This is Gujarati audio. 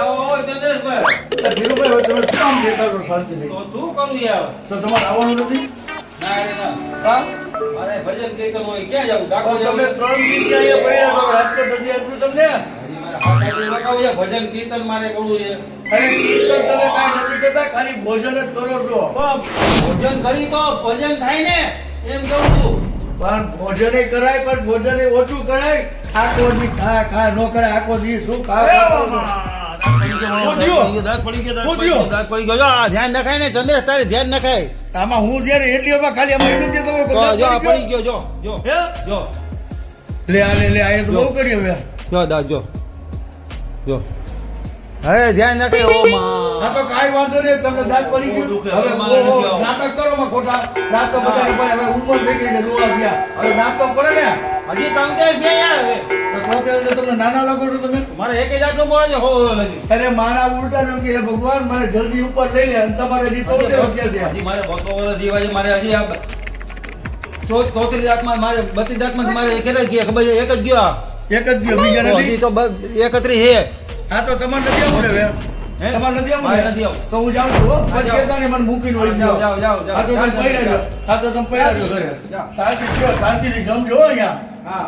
આવો ચંદ્રેશભાઈ એટલે ધીરુભાઈ હવે તમે શું કામ દેતા છો શાંતિથી? તો શું કરું યાર તો તમારે આવવાનું નથી? ના રે ના. હા? મારે ભજન કીર્તન હોય ક્યાં જાવું ડાકો પણ જાવું તમે ત્રણ જગ્યાએ પડ્યા છો રાજકોટ નથી આપ્યું તમને? હજી મારે હાથ લગાવું છે ભજન કીર્તન મારે કરવું છે. અને કીર્તન તમે કાંઈ નથી કરતા ખાલી ભોજન જ કરો છો. પણ ભોજન કરી તો ભજન થાય ને એમ કહું છું. પણ ભોજને કરાય પણ ભોજને ઓછું કરાય. આખો દી ખા ખા નો કરાય આખો દી શું ખા ખા કરો છો? ધ્યાન નખાય ને ચંદ્રેશ તારે ધ્યાન નખાય. આમાં હું જ્યારે એટલીઓમાં ખાલી આ પડી પડી ગયો જો જો જો. લે આ લે લે આ તો જો. બહુ કરી હવે. જો દાંત જો. જો. હવે ધ્યાન નખાય. ઓ માં. હા તો કાંઈ વાંધો નહીં તમને દાંત પડી ગયું. હવે. નાટક કરો માં ખોટા. દાંત તો હવે ઉંમર થઈ ગઈ છે રોવા ગયા. હવે દાંત તો પડે ને. હજી તમે ત્યાં છે યાર તો પોતે એટલે તમને નાના લાગો છો તમે? મારે એક જાત નો બોલે છે હો હો અરે મારા ઉલટા એમ કે ભગવાન મને જલ્દી ઉપર લઈ લે અને તમારે હજી તોતેર રૂપિયા છે. હજી મારે બસો વર્ષ જીવા છે મારે હજી આ ચોત્રીસ દાંતમાં મારે બત્રીસ દાંતમાં મારે કેટલા ગયા ખબર છે? એક જ ગયો. આ. એક જ ગયો બીજા નથી. તો એકત્રીસ છે. હા તો તમારે નથી આવું ને હવે? હે? તમારે નથી આવું નથી આવું. તો હું જાઉં છું પછી કહેતા નહીં મને મૂકીને હોય જાઓ, જાઓ. જાઓ, જાઓ. તો તમે પડ્યા રહ્યો. હા તો તમે પડ્યા રહ્યો ઘરે. શાંતિથી અહીંયા હા